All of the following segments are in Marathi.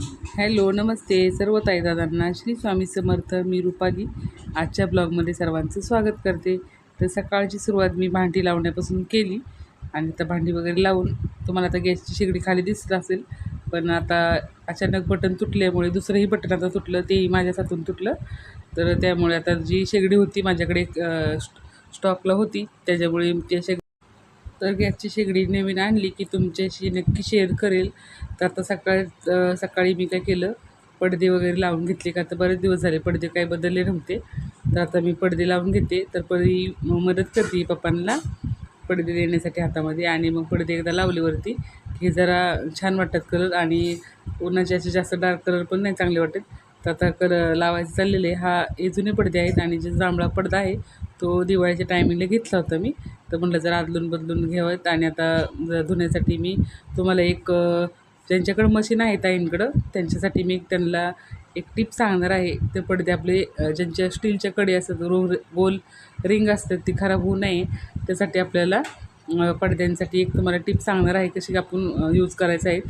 हॅलो नमस्ते सर्व ताईदादांना. श्री स्वामी समर्थ मी रुपाली. आजच्या ब्लॉगमध्ये सर्वांचं स्वागत करते. तर सकाळची सुरुवात मी भांडी लावण्यापासून केली आणि आता भांडी वगैरे लावून तुम्हाला आता गॅसची शेगडी खाली दिसत असेल. पण आता अचानक बटन तुटल्यामुळे दुसरंही बटन आता तुटलं तेही माझ्या हातून तुटलं. तर त्यामुळे आता जी शेगडी होती माझ्याकडे स्टॉकला होती. त्याच्यामुळे त्या शेग तर गॅसची शेगडी नवीन आणली की तुमच्याशी नक्की शेअर करेल. तर आता सकाळ सकाळी मी काय केलं पडदे वगैरे लावून घेतले का आता बरेच दिवस झाले पडदे काही बदलले नव्हते. तर आता मी पडदे लावून घेते. तर परी मदत करते पप्पांना पडदे देण्यासाठी हातामध्ये आणि मग पडदे एकदा लावलेवरती की जरा छान वाटतात कलर आणि उन्हाचे असे जास्त डार्क कलर पण नाही चांगले वाटत. तर आता कलर लावायचं चाललेले हा हे जुने पडदे आहेत आणि जे जांभळा पडदा आहे तो दिवाळीच्या टायमिंगला घेतला होता मी. तर म्हटलं जर आदलून बदलून घ्यावं आणि आता धुण्यासाठी मी तुम्हाला एक ज्यांच्याकडं मशीन आहे ताईंकडं त्यांच्यासाठी मी एक त्यांना एक टिप सांगणार आहे. ते पडदे आपले ज्यांच्या स्टीलच्या कडे असतात रो गोल रिंग असतात ती खराब होऊ नये. त्यासाठी आपल्याला पडद्यांसाठी एक तुम्हाला टिप सांगणार आहे कशी आपण यूज करायचं आहे.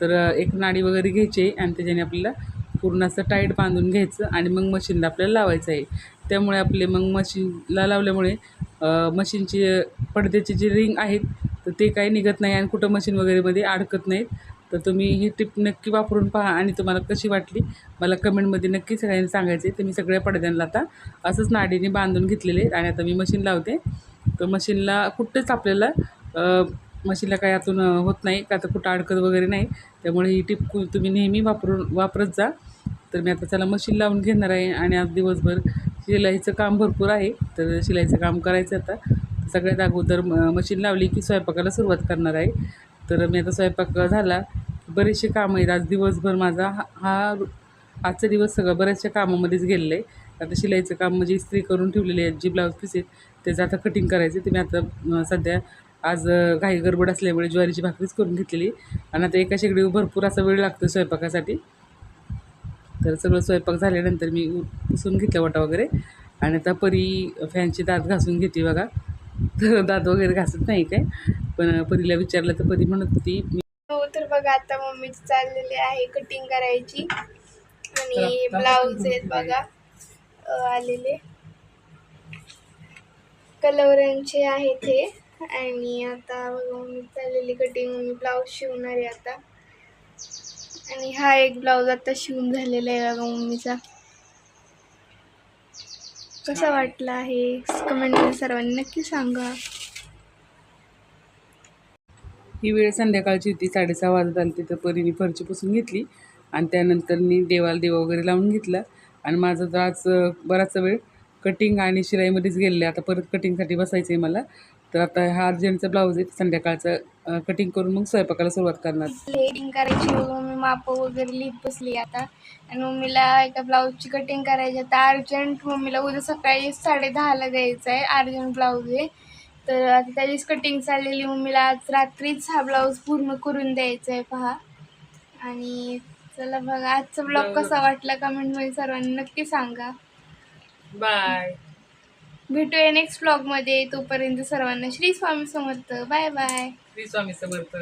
तर एक नाडी वगैरे घ्यायची आहे आणि त्याच्याने आपल्याला पूर्ण असं टाईट बांधून घ्यायचं आणि मग मशीनला आपल्याला लावायचं आहे. त्यामुळे आपले मग मशीनला लावल्यामुळे मशीनची पडद्याची जी रिंग आहेत तर ते काही निघत नाही आणि कुठं मशीन वगैरेमध्ये अडकत नाहीत. तर तुम्ही ही टिप नक्की वापरून पहा आणि तुम्हाला कशी वाटली मला कमेंटमध्ये नक्की सगळ्यांनी सांगायचे तर मी सगळ्या पडद्यांना आता असंच नाडीने बांधून घेतलेले आहेत आणि आता मी मशीन लावते. तर मशीनला कुठंच आपल्याला मशीनला काही आतून होत नाही का तर कुठं अडकत वगैरे नाही. त्यामुळे ही टिप कु- तुम्ही नेहमी वापरून वापरत जा. तर मी आता त्याला मशीन लावून घेणार आहे आणि आज दिवसभर शिलाईचं काम भरपूर आहे. तर शिलाईचं काम करायचं आता. सगळ्यात अगोदर म- मशीन लावली की स्वयंपाकाला सुरुवात करणार आहे. तर मी आता स्वयंपाक झाला. बरेचसे कामं आहेत. आज दिवसभर माझा हा हा आजचा दिवस सगळं बऱ्याचशा कामामध्येच गेलेलं आहे. आता शिलाईचं काम म्हणजे इस्त्री करून ठेवलेली आहे जी ब्लाऊज पीस आहेत त्याचं आता कटिंग करायचं ते मी आता सध्या आज घाई गडबड असल्यामुळे ज्वारीची भाकरीच करून घेतलेली आणि आता एका शेगडीवर भरपूर असा वेळ लागतो स्वयंपाकासाठी. तर सगळं स्वयंपाक झाल्यानंतर मी पुसून घेतलं वाटा वगैरे. आणि आता परी फॅनचे दात घासून घेते बघा. तर दात वगैरे घासत नाही काय पण परीला विचारलं तर परी म्हणत होती मी हो तर बघा आता मम्मीची चाललेली आहे कटिंग करायची. आणि ब्लाऊज आहेत बघा. आलेले. कलवरांचे आहेत हे. आणि आता बघा मम्मी चाललेली कटिंग मम्मी ब्लाऊज शिवणार आहे आता. आणि हा एक ब्लाऊज आता शिवून झालेला आहे बघा मम्मीचा. कसा वाटला आहे? कमेंटमध्ये सर्वांनी नक्की सांगा. ही वेळ संध्याकाळची होती साडेसहा वाजत आली तिथं परीने फरची पुसून घेतली आणि त्यानंतर मी देवाला देवा वगैरे लावून घेतला. आणि माझं तर आज बराचसा वेळ कटिंग आणि शिलाईमध्येच गेलेलं. आता परत कटिंगसाठी बसायचं आहे मला. तर आता हा अर्जंटचा ब्लाऊज आहे. संध्याकाळचं कटिंग करून मग स्वयंपाकाला सुरुवात करणार. कटिंग करायची मम्मी माप वगैरे लिहित बसली आता. आणि मम्मीला एका ब्लाऊजची कटिंग करायची आता अर्जंट मम्मीला उद्या सकाळी साडे दहाला द्यायचं आहे. अर्जंट ब्लाऊज आहे. तर आता त्याचीच कटिंग चाललेली मम्मीला आज रात्रीच हा ब्लाऊज पूर्ण करून द्यायचा आहे. पहा. आणि चला बघा. आजचा ब्लॉग कसा वाटला? कमेंटमध्ये सर्वांनी नक्की सांगा. बाय. भेटूया नेक्स्ट ब्लॉगमध्ये तोपर्यंत सर्वांना श्री स्वामी समर्थ. Bye bye Shri Swami Samarth.